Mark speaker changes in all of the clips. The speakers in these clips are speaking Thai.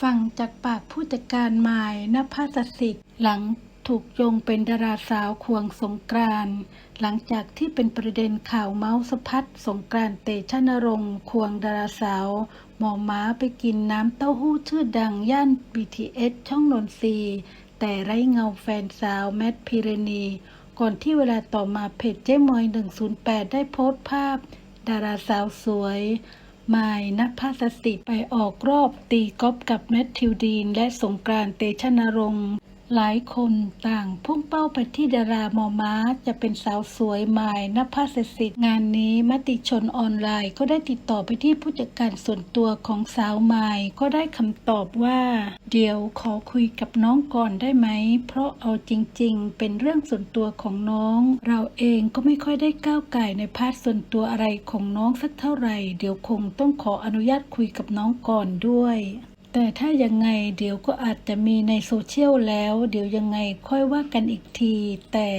Speaker 1: ฟังจากปากผู้จัดการมายนภาสสิทธิ์หลังถูกโยงเป็นดาราสาวควงสงกรานหลังจากที่เป็นประเด็นข่าวเมาส์สะพัดสงกรานเตชะนรงค์ควงดาราสาว หมอม้าไปกินน้ำเต้าหู้ชื่อดังย่าน BTS ช่องนนทรีแต่ไร้เงาแฟนสาวแมทพิรณี ก่อนที่เวลาต่อมาเพจเจ๊มอย 108 ได้โพสต์ภาพ ดาราสาวสวย มายนภาสสิทธิ์ไปออกรอบตีกอล์ฟกับแมทธิวดีน และสงกรานต์เตชะนรงค์ หลายคนต่างพุ่งเป้าไปที่ดารามอม้าจะเป็นสาวสวยมายนภาสสิทธิ์งานนี้มติชนออนไลน์ก็ได้ติดต่อไปที่ผู้จัดการส่วนตัวของสาวมายก็ได้คำตอบว่า เดี๋ยวขอคุยกับน้องก่อนได้ไหม เพราะเอาจริง ๆ เป็นเรื่องส่วนตัวของน้อง เราเองก็ไม่ค่อยได้ก้าวไก่ในพาร์ทส่วนตัวอะไรของน้องสักเท่าไหร่ เดี๋ยวคงต้องขออนุญาตคุยกับน้องก่อนด้วย แต่ถ้ายังไงเดี๋ยวก็อาจจะมีในโซเชียลแล้ว เดี๋ยวยังไงค่อยว่ากันอีกที แต่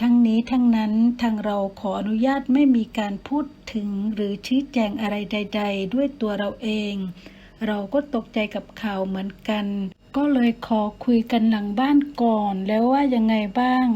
Speaker 1: ทั้งนี้ทั้งนั้นทางเราขออนุญาตไม่มีการพูดถึงหรือชี้แจงอะไรใด ๆ ด้วยตัวเราเอง เราก็ตกใจกับข่าวเหมือนกัน ก็เลยขอคุยกันหลังบ้านก่อนแล้วว่ายังไงบ้าง